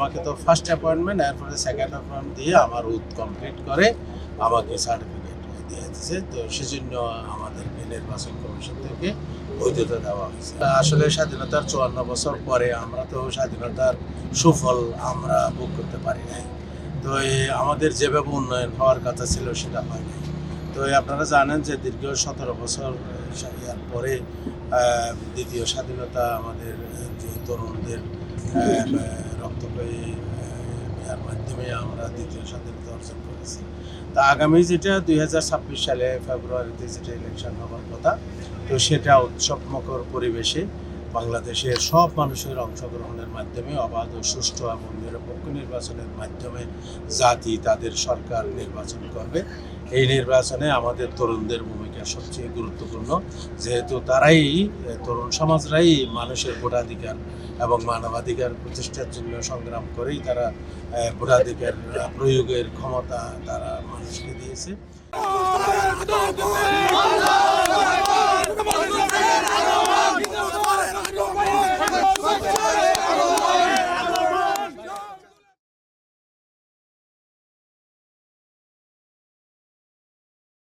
আমাকে তো first appointment এরপরে সেকেন্ড অ্যাপয়েন্টমেন্ট দিয়ে আমার উদ কমপ্লিট করে আমাকে সার্টিফিকেট দিয়ে দিয়েছে। তো সেজন্য আমাদেরকে নির্বাচন কমিশন থেকে বৈধতা দেওয়া হয়েছে। আসলে স্বাধীনতার চুয়ান্ন বছর পরে আমরা তো স্বাধীনতার সুফল আমরা ভোগ করতে পারি নাই। তো আমাদের যেভাবে উন্নয়ন হওয়ার কথা ছিল সেটা হয় নাই। তো আপনারা জানেন যে দীর্ঘ সতেরো বছর ইয়ার পরে দ্বিতীয় স্বাধীনতা আমাদের যে তরুণদের আহ, ইয়ার মাধ্যমে আমরা দ্বিতীয় স্বাধীনতা অর্জন করেছি। তা আগামী যেটা দুই হাজার ছাব্বিশ সালে ফেব্রুয়ারিতে যেটা ইলেকশন হওয়ার কথা তো সেটা উৎসবমুখর পরিবেশে বাংলাদেশের সব মানুষের অংশগ্রহণের মাধ্যমে অবাধ ও সুষ্ঠু এবং নিরপেক্ষ নির্বাচনের মাধ্যমে জাতি তাদের সরকার নির্বাচন করবে। এই নির্বাচনে আমাদের তরুণদের ভূমিকা সবচেয়ে গুরুত্বপূর্ণ, যেহেতু তারাই তরুণ সমাজরাই মানুষের ভোটাধিকার এবং মানবাধিকার প্রতিষ্ঠার জন্য সংগ্রাম করেই তারা ভোটাধিকার প্রয়োগের ক্ষমতা তারা মানুষকে দিয়েছে।